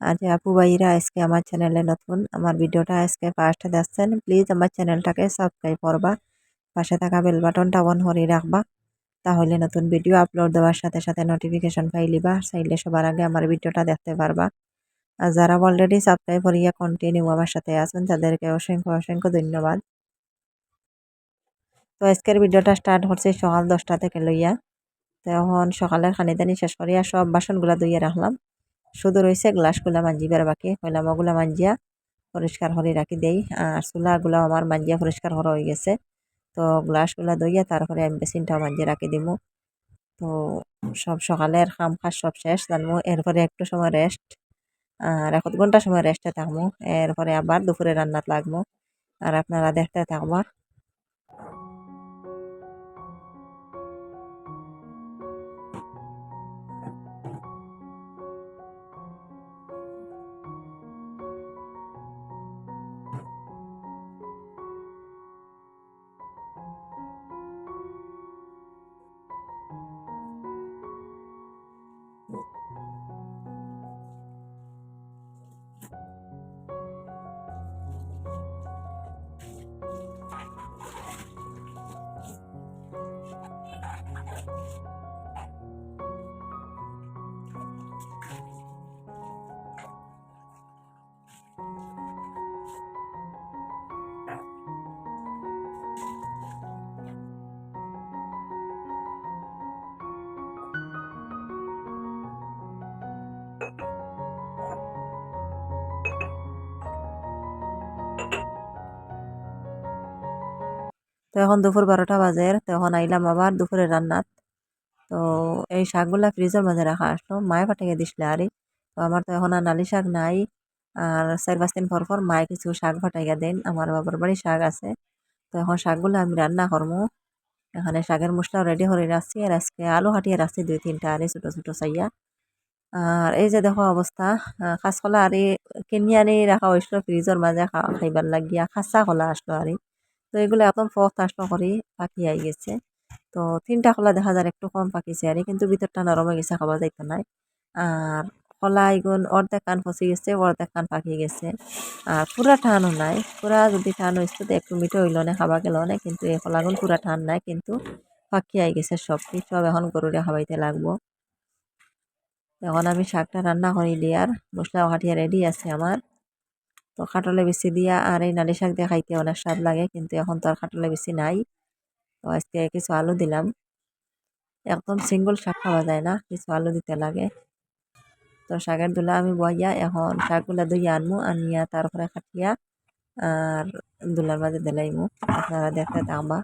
আর যে আপু ভাইরা আজকে আমার চ্যানেলে নতুন, আমার ভিডিওটা আজকে ফার্স্ট দেখছেন প্লিজ আমার চ্যানেলটাকে সাবস্ক্রাইব করবা, পাশে থাকা বেল বাটনটা অন করে রাখবা, তাহলে নতুন ভিডিও আপলোড দেওয়ার সাথে সাথে নোটিফিকেশন পাইলিবা চাইলে সবার আগে আমার ভিডিওটা দেখতে পারবা। আর যারা অলরেডি সাবস্ক্রাইব করিয়া কন্টিনিউ আমার সাথে আছেন, তাদেরকে অসংখ্য অসংখ্য ধন্যবাদ। তো আজকের ভিডিওটা স্টার্ট হচ্ছে সকাল দশটা থেকে লইয়া। তখন সকালের খানিদানি শেষ করিয়া সব বাসনগুলা ধুইয়া রাখলাম। শুধু রয়েছে, গ্লাসগুলা মাঞ্জিবার বাকি। কইলাম ওগুলা মাঞ্জিয়া পরিষ্কার করে রাখি দেই। আর চুলাগুলো আমার মাঞ্জিয়া পরিষ্কার করা হয়ে গেছে। তো গ্লাসগুলা দইয়া তারপরে আমি বেসিনটাও মাঞ্জিয়ে রাখি দিব তো সব সকালের খাম খাস সব শেষ জানব এরপরে একটু সময় রেস্ট আর এক ঘণ্টা সময় রেস্টে থাকব এরপরে আবার দুপুরে রান্নাত লাগবো আর আপনারা দেখতে থাকবা। তো এখন দুপুর বারোটা বাজে, তখন আইলাম আবার দুপুরে রান্নাত। তো এই শাকগুলা ফ্রিজের মাঝে রাখা আসলো। মায়ে পাঠিয়ে দিছিল আরে। তো আমার তো এখন আর নালি শাক নাই। আর চার পাঁচ দিন পর পর মায়ে কিছু শাক ফাটাইয়া দেন। আমার বাবার বাড়ি শাক আছে। তো এখন শাকগুলো আমি রান্না করব এখানে শাকের মশলা রেডি করে রাখছি। আর আজকে আলু হাটিয়ে রাখছি দুই তিনটা আরে ছোটো ছোটো চাইয়া। আর এই যে দেখো অবস্থা। কাঁচকলা আরে কিনি আনি রাখা হয়েছিল। ফ্রিজের মাঝে খাইবার লাগিয়া খাঁচা কলা আসলো আরে। তো এগুলো একদম ফক্ত আসলো করে, পাখি আই গেছে। তো তিনটা কলা দেখা যায়, একটু কম পাকিছে আর কিন্তু ভিতরটা নরম হয়ে গেছে, খাওয়া যাইতো নাই আর কলা এগুন অর্ধেক কান ফসে গেছে, অর্ধেক কান পাকি গেছে। আর পুরা টানও নাই, পুরা যদি টান হয়েছে তো একটু মিঠো হইল না খাবা গেল না, কিন্তু এই কলাগুন পুরা টান নাই, কিন্তু পাখি আই গেছে সব সব এখন গরুরে খাবাইতে লাগবো। এখন আমি শাকটা রান্না করি আর মশলা হাটিয়া রেডি আছে আমার। তো খাটলে বেশি দিয়া আর এই নালি শাক দিয়ে খাইতে অনেক স্বাদ লাগে, কিন্তু এখন তো আর খাটলে বেশি নাই। তো আজকে কিছু আলু দিলাম। একদম সিঙ্গল শাক খাওয়া যায় না, কিছু আলু দিতে লাগে। তো শাকের দুলা আমি বইয়া এখন শাকগুলা দুই আনমু, আনিয়া তারপরে খাটিয়া আর দুলার মাঝে দিলাইমু আপনারা দেখতে থাকবা।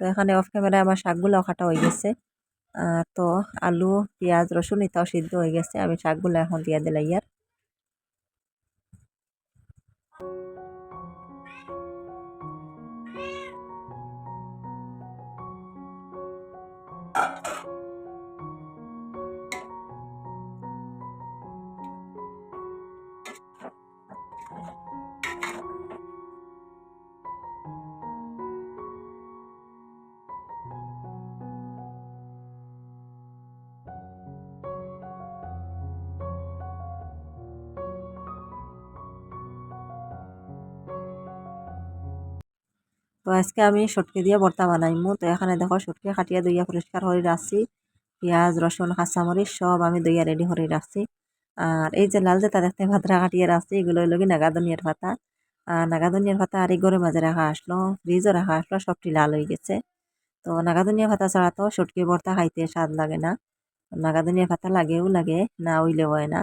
তো এখানে অফ ক্যামেরায় আমার শাকগুলো কাটা হয়ে গেছে। আর তো আলু, পেঁয়াজ, রসুন এটাও সিদ্ধ হয়ে গেছে। আমি শাকগুলো এখন দিয়ে দিলাই আর তো আজকে আমি সটকি দিয়ে ভর্তা বানাইমু। তো এখানে দেখো সটকি কাটিয়া দইয়া পরিষ্কার করে রাখছি। পেঁয়াজ, রসুন, কাঁচামরিচ সব আমি দইয়া রেডি করে রাখছি। আর এই যে লাল যেটা দেখতে ভাতরা কাটিয়ে রাখছি, এগুলো হইল কি নাগাদনিয়ার পাতা আর নাগাদনিয়ার পাতা আর এই ঘরের মাঝে রাখা আসলো ফ্রিজও রাখা আসলো, সবটি লাল হয়ে গেছে। তো নাগাদনিয়া পাতা ছাড়া তো সটকি ভর্তা খাইতে স্বাদ লাগে না। নাগাদনিয়া পাতা লাগেও লাগে, না হইলেও হয় না।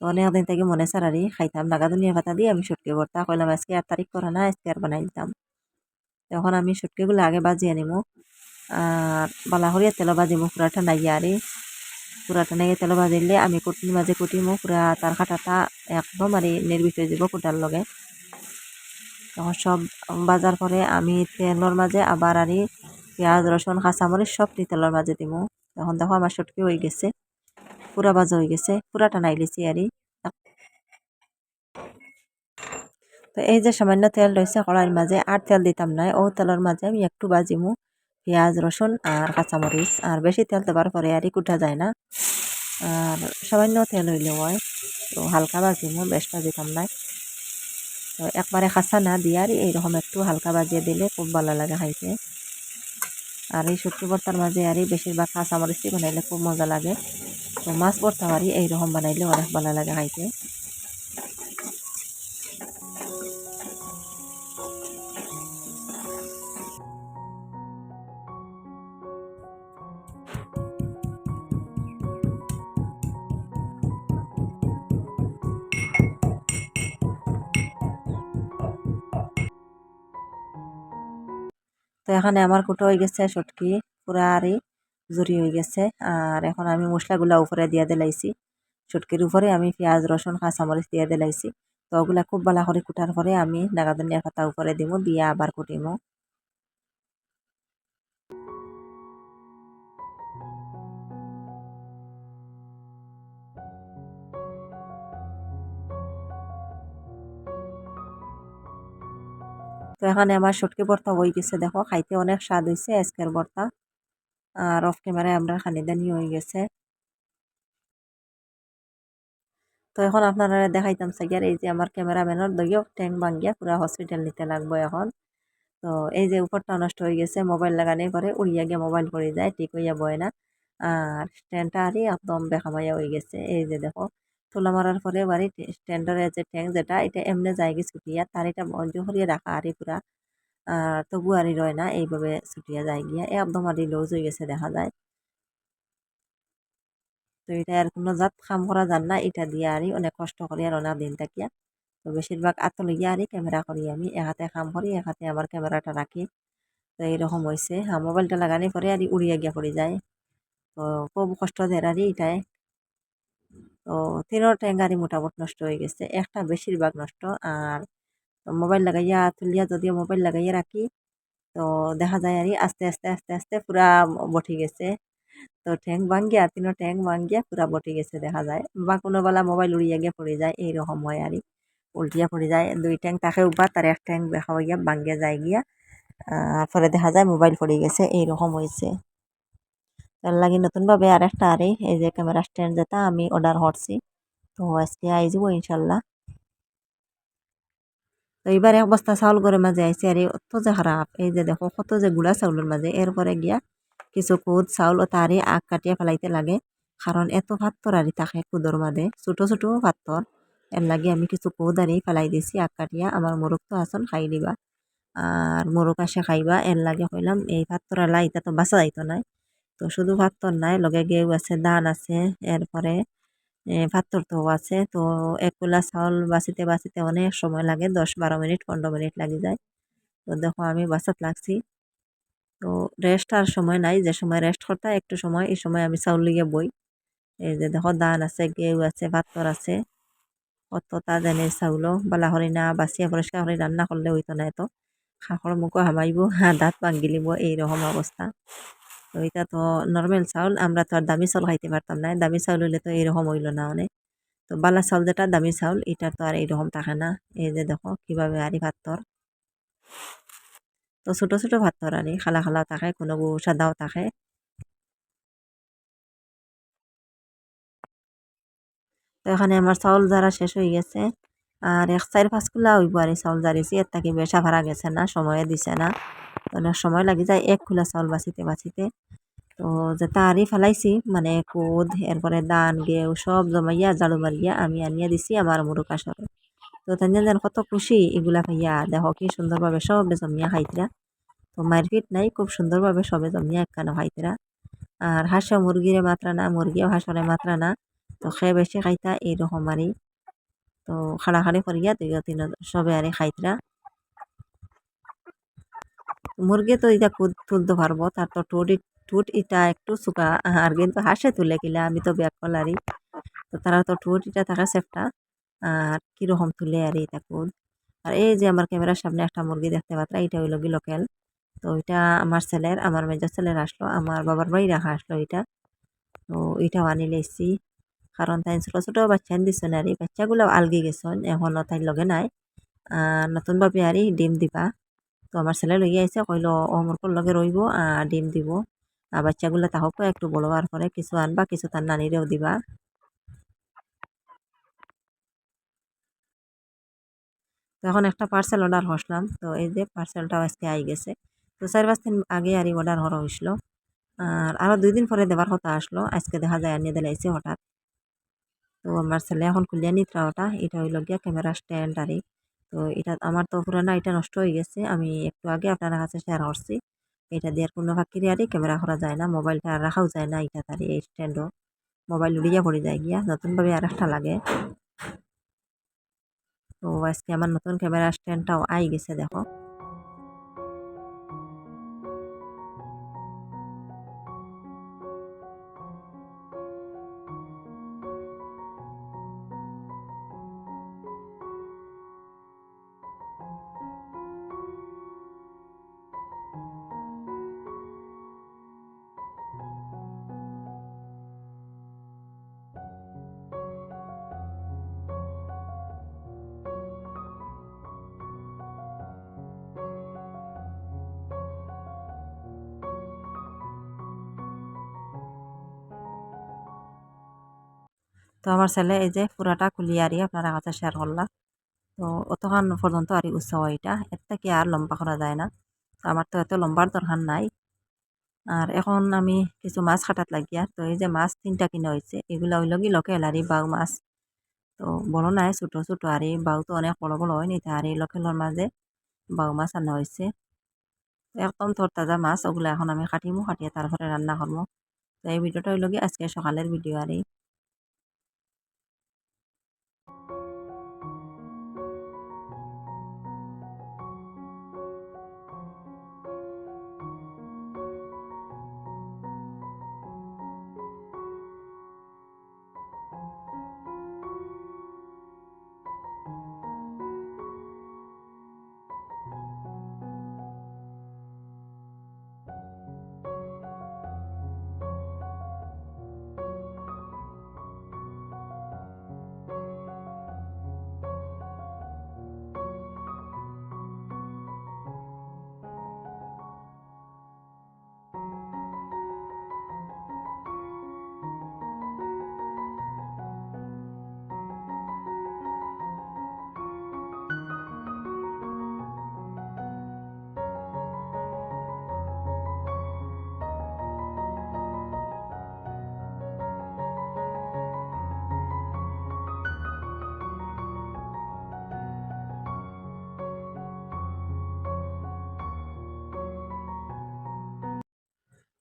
তো অনেকদিন থেকে মনে সারারি খাইতাম। নাগাদনিয়া পাতা দিয়ে আমি সটকি ভর্তা কইলাম আজকে আট তারিখ করে না, আজকে আর বানাই দিতাম তখন আমি শুটকিগুলো আগে বাজিয়ে নিমু আর বালা করিয়া তেল বাজিমু পুরাটা নাইয়া আরে। পুরাটা নাইয়া তেল বাজিলে আমি কুটির মাঝে কুটিমু, পুরা তার কাটাটা একদম আর নির্বিষ হয়ে যাব কুটার লগে। তখন সব বাজার পরে আমি তেলের মাঝে আবার আরি পেঁয়াজ, রসুন, কাঁচামরিচ সবটি তেলের মাঝে দিমু। তখন দেখো আমার শুটকি হয়ে গেছে, পুরা বাজা হয়ে গেছে পুরাটা নাই লিছি আরি তো এই যে সামান্য তেল রয়েছে কড়াইয়ের মাঝে, আর তেল দিতাম না। ও তেলের মাঝে আমি একটু বাজিমু পেঁয়াজ, রসুন আর কাঁচামরিচ, আর বেশি তেল দেবার পরে আর কুটা যায় না। আর সামান্য তেল হইলে হয়, তো হালকা বাজিমু বেশ বাজিতাম না। তো একবারে খাসা না দিয়ে আর এইরকম একটু হালকা বাজিয়ে দিলে খুব ভালো লাগে খাইতে। আর এই শুটকি ভর্তার মাঝে আর বেশিরভাগ কাঁচামরিচি বানাইলে খুব মজা লাগে। তো মাছ ভর্তা আর এইরকম বানাইলে অনেক ভালো লাগে খাইতে। এখানে আমার কুটো হয়ে গেছে, সটকি, পুরা আরই জুরি হয়ে গেছে। আর এখন আমি মশলাগুলা উপরে দিয়ে দিলাইছি। সটকির উপরে আমি পেঁয়াজ, রসুন, কাঁচামরিচ দিয়ে দিলাইছি। তো ওগুলা খুব ভালো করে কুটার পরে আমি নাগাদনিয়ার পাতা উপরে দিব দিয়ে আবার কুটিমো। তো এখানে আমার শুটকি ভর্তা হয়ে গেছে, দেখো, খাইতে অনেক স্বাদ হয়েছে আজকের ভর্তা। আর অফ ক্যামেরায় আমরা খানিদানি হয়ে গেছে। তো এখন আপনারা দেখাইতাম সাইয়ার এই যে আমার ক্যামেরাম্যানের দইও ট্যাঙ্ক ভাঙ্গিয়া পুরা হসপিটাল নিতে লাগবো এখন। তো এই যে উপরটা নষ্ট হয়ে গেছে মোবাইল লাগানোর পরে উড়িয়া গিয়ে মোবাইল পড়ে যায়, ঠিক হইয়া বয় না। আর স্ট্যান্ডটা আরই একদম বেখামাইয়া হয়ে গেছে। এই যে দেখো তোলা মারার পরে বাড়ি স্ট্যান্ডের যে ট্যাঙ্ক যেটা, এটা এমনি জায়গা ছুটিয়া তার এটা বন্ধ করিয়ে রাখা আরই পুরা আর তবু আরই রয় না, এইভাবে ছুটিয়া যায় গিয়া। একদম আরই লুজ হয়ে গেছে দেখা যায়। তো এটা আর কোনো জাত কাম করা যান না, এটা দিয়ে আরই অনেক কষ্ট করি আর অনেক দিন থাকিয়া। তো বেশিরভাগ আত লইয়া আরই ক্যামেরা করি আমি এক হাতে কাম করি এক হাতে আবার ক্যামেরাটা রাখি। তো এইরকম হয়েছে হ্যাঁ মোবাইলটা লাগানি পরে আর উড়িয়া গিয়া পড়ে যায়। তো খুব কষ্ট দেয় আর এটাই। তো তিনোর ট্যাঙ্গারি মোটামুটি নষ্ট হয়ে গেছে। একটা বেশিরভাগ নষ্ট আর মোবাইল লাগাইয়া তুলিয়া যদিও মোবাইল লাগাইয়া রাখি, তো দেখা যায় আর আস্তে আস্তে আস্তে আস্তে পুরা বটি গেছে। তো ঠ্যাং ভাঙ্গিয়া তিনো ঠ্যাং ভাঙ্গিয়া পুরা বটি গেছে দেখা যায়। বা কোনো বেলা মোবাইল উড়িয়া গিয়ে পড়ে যায়, এইরকম হয় আর উল্টিয়া পড়ে যায়, দুই ট্যাং তাকে উবা তার এক ট্যাং দেখা হইয়া ভাঙ্গিয়া যায় গিয়া পরে দেখা যায় মোবাইল পড়ে গেছে, এইরকম হয়েছে তার লাগি নতুনভাবে আর একটা আরে, এই যে ক্যামেরা স্ট্যান্ড যেটা আমি অর্ডার করছি। তো আজকে আই যাব ইনশাল্লাহ। তো এবার এক বস্তা চাউল করে মাঝে আইসি আর, অত যে খারাপ। এই যে দেখো, কত যে গুড়া চাউলের মাঝে। এরপরে গিয়া কিছু কুদ, চাউল ও তারে আগ কাটিয়া ফেলাইতে লাগে। কারণ এত ভাত্তর আরি থাকে কুদর মাঝে। ছোট ছোট ভাত্তর এর লাগে আমি কিছু কুদ আরি ফেলাই দিছি আগ কাটিয়া। আমার মোরগ তো আসন খাই দিবা আর মোরগ আসে খাইবা। এর লাগে কইলাম, এই ভাত্তর আলা এটা তো বাঁচা যাইতো নাই। তো শুধু ভাত্তর নাই, লগে গেউ আছে, ধান আছে, এরপরে ভাত্তর তো আছে। তো এক কুলা চাউল বাঁচিতে বাঁচিতে অনেক সময় লাগে, দশ বারো মিনিট, পনেরো মিনিট লাগি যায়। তো দেখো আমি বাসাত লাগছি। তো রেস্ট আর সময় নাই, যে সময় রেস্ট করতে, একটু সময়, এই সময় আমি চাউল লিগে বই। এই যে দেখো ধান আছে, গেউ আছে ভাত্তর আছে। কত তা জানে চাউলও বালা হরি না বাছিয়া পরিষ্কার করে রান্না করলে হইতো না এত খাখর মুখো হামাইব দাঁত ভাঙ্গিলিব এইরকম অবস্থা তো এটা তো নর্মাল চাউল, আমরা তো আর দামি চাউল খাইতে পারতাম না। দামি চাউল হইলে তো এইরকম হইল না অনেক। তো বালা চাউল যেটা, দামি চাউল, এটার তো আর এইরকম থাকে না। এই যে দেখো, কীভাবে আরি ভাতর তো ছোট ছোট ভাতর আরি খালা খালাও থাকে, কোনো সাদাও থাকে। তো এখানে আমার চাউল যারা শেষ হয়ে গেছে আর এক চার পাঁচ কুলা হইব চাউল জারিছি এর থাকি বেশা ভাড়া গেছে না, সময়ে দিছে না। অনেক সময় লাগি যায় এক কুলা চাউল বাঁচিতে বাঁচিতে। তো যেটা আরি ফেলাইছি মানে কুদ এরপরে দান গেউ সব জমাইয়া জাড়ু মারিয়া আমি আনিয়া দিছি আমার মুরুক আসরে তো তাই যেন কত খুশি এগুলা খাইয়া দেখো কি সুন্দরভাবে সবে জমিয়া খাইতরা তো মারপিট নাই, খুব সুন্দরভাবে সবে জমিয়া একখানো খাইতরা আর হাঁসও মুরগিরে মাত্রা না মুরগিও হাঁসরে মাত্রা না, তো খেয়ে বেশি খাইতা, এইরকম আরই তো খাড়াখাড়ি করিয়া দুই তিন সবে আরে খাইতরা। মুরগি তো এটা তুলতে পারব, তার তো ঠোঁট ঠোঁট ইটা একটু চুকা আর কিন্তু হাসে তুলে কিলা আমি তো ব্যাক কলারি। তো তারা তো ঠোঁট ইটা থাকে সেফটা, আর কীরকম তুলে আর এটা কুদ। আর এই যে আমার ক্যামেরার সামনে একটা মুরগি দেখতে পাত্রা এটা হইল কি লোকেল। তো এটা আমার ছেলের, আমার মেজর ছেলের আসলো, আমার বাবার বাড়ি রাখা আসলো এটা তো এটাও আনি লেছি কারণ তাই ছোটো ছোটো বাচ্চা দিছে না আর এই বাচ্চাগুলো আলগি গেছেন এখনও তাই লগে নাই। নতুন নতুনভাবে আর ডিম দিবা। তো আমার ছেলে লইয়া আইসে কইল মোর লগে রইব আর ডিম দিব। আর বাচ্চাগুলো তাহকও একটু বড় হওয়ার পরে কিছু আনবা, কিছু তার নানিরেও দিবা। তো এখন একটা পার্সেল অর্ডার করলাম তো এই যে পার্সেলটাও আজকে আই গেছে। তো চার পাঁচ দিন আগে আর অর্ডার করা হয়েছিল আর আরও দুই দিন পরে দেবার কথা আসলো। আজকে দেখা যায় আনিয়ে দিলাইছে হঠাৎ। তো আমার ছেলে এখন খুলিয়া নিত্রা ওটা এটা হইল গিয়া ক্যামেরা স্ট্যান্ড আর। তো এটা আমার তো পুরানা এটা নষ্ট হয়ে গেছে। আমি একটু আগে আপনার কাছে শেয়ার করছি। এটা দিয়ে কোনো ফাঁকিরে আরে ক্যামেরা করা যায় না মোবাইলটা আর রাখাও যায় না এটা তার এই স্ট্যান্ডও মোবাইল উড়িয়া পড়ে যায় গিয়া, নতুনভাবে আর একটা লাগে। তো আজকে আমার নতুন ক্যামেরা স্ট্যান্ডটাও আই গেছে, দেখো। তো আমার ছেলে এই যে পুরাটা খুলিয়ে আরি আপনারা কাছে শেয়ার করলাম। তো অতখান পর্যন্ত আর উৎসাহ এটা, এর থেকে আর লম্বা করা যায় না। তো আমার তো এত লম্বার দরকার নাই। আর এখন আমি কিছু মাছ কাটাত লাগিয়া, তো এই যে মাছ তিনটা কিনা হয়েছে এগুলো হইল কি লোকেল আর বাউ মাছ। তো বড় নাই, ছোটো ছোটো আর বাউ তো অনেক বড় বড় হয় নি আর লোকেলের মাঝে বাউ মাছ আনা হয়েছে একদম তরতাজা মাছ, ওগুলো এখন আমি কাটিমো, কাটিয়ে তারপরে রান্না করব তো এই ভিডিওটা হইল কি আজকে সকালের ভিডিও আর।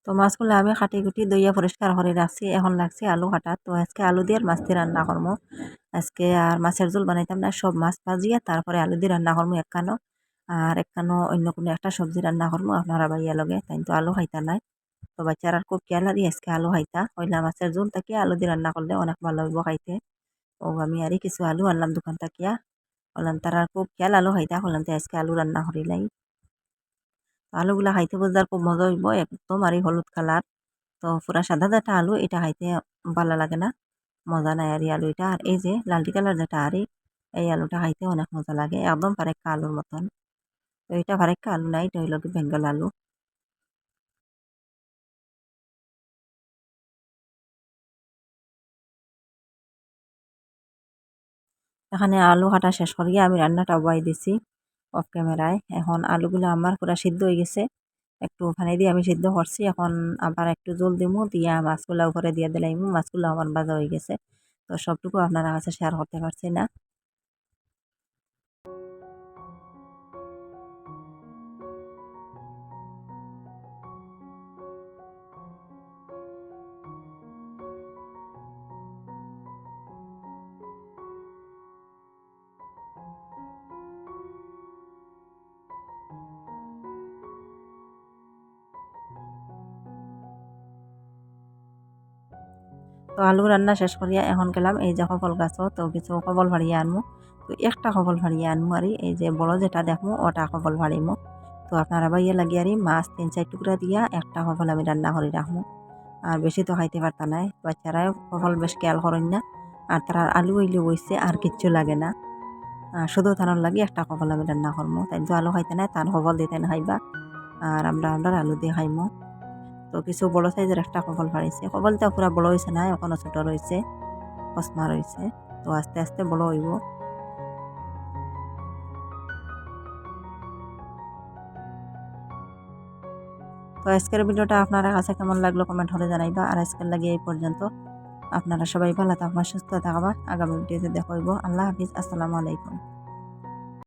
তো মাছগুলো আমি কাটি কুটি দইয়া পরিষ্কার করে রাখছি, এখন লাগছে আলু কাটা। তো আজকে আলু দিয়ে মাছ দিয়ে রান্না করব আজকে আর মাছের ঝোল বানাইতাম না, সব মাছ ভাজিয়া তারপরে আলু দিয়ে রান্না করব একখানো। আর একখানো অন্য কোনো একটা সবজি রান্না করব আপনারা বাইয়া লগে তাই তো আলু খাইতা নাই তো বাচ্চারা খুব খেয়াল হারি আজকে আলু খাইতা। হইলা মাছের ঝোল থেকে আলু দিয়ে রান্না করলে অনেক ভালো হইব খাইতে। ও আমি আর কিছু আলু আনলাম দোকান বললাম, তারা খুব খেয়াল আলু খাইতা, বললাম, তো আজকে আলু রান্না করি করিলাই আলুগুলা খাইতে বুঝতে খুব মজা হইব, একদম আর হলুদ কালার। তো পুরা সাদা যেটা আলু, এটা খাইতে ভালো লাগে না, মজা নাই আর আলু এটা। আর এই যে লালটি কালার যেটা, আর এই আলুটা খাইতে অনেক মজা লাগে, একদম ফারেক্কা আলুর মতন। তো এটা ফারেক্কা আলু নাই এটা হইল কি বেঙ্গল আলু। এখানে আলু কাটা শেষ করিয়া আমি রান্নাটা বয় দিছি। অফ ক্যামেরায় এখন আলুগুলো আমার পুরা সিদ্ধ হয়ে গেছে। একটু ওখানে দিয়ে আমি সিদ্ধ করছি। এখন আবার একটু জল দিমু, দিয়ে মাছগুলো উপরে দিয়ে দিলাম মাছগুলো আমার ভাজা হয়ে গেছে। তো সবটুকু আপনারা কাছে শেয়ার করতে পারছি না। তো আলু রান্না শেষ করিয়া এখন গেলাম, এই যে কপল গাছও তো কিছু কপল ভাড়িয়ে আনমু। তো একটা কপল ভাড়িয়ে আনমু আর এই যে বড় যেটা দেখমু, ওটা কপল ভাড়িমু। তো আপনারা বাইয়ে লাগিয়ে আর মাছ তিন চার টুকরা দিয়া একটা কপল আমি রান্না করে রাখমু। আর বেশি তো খাইতে পারতা নাই বাচ্চারাই কপল বেশ খেয়াল করেন না, আর তারা আলু হইলে বইছে আর কিচ্ছু লাগে না। শুধু তানোর লাগে একটা কপল আমি রান্না করমু। তাই আলু খাইতে নাই, তার কপল দিতে না খাইবা। আর আমরা আমরা আলু দিয়ে খাইমু। তো কিছু বড় সাইজের একটা কপাল ফাড়িছে কপালটা পুরা বড় হয়েছে না, এখনও ছোট রয়েছে কসমা রয়েছে তো আস্তে আস্তে বড় হইব। তো আজকের ভিডিওটা আপনারা কাছে কেমন লাগল কমেন্ট হলে জানাইবা। আর আজকের লাগে এই পর্যন্ত। আপনারা সবাই ভালো থাকবা, সুস্থ থাকবা। আগামী ভিডিওতে দেখা হইব। আল্লাহ হাফিজ। আসসালামু আলাইকুম।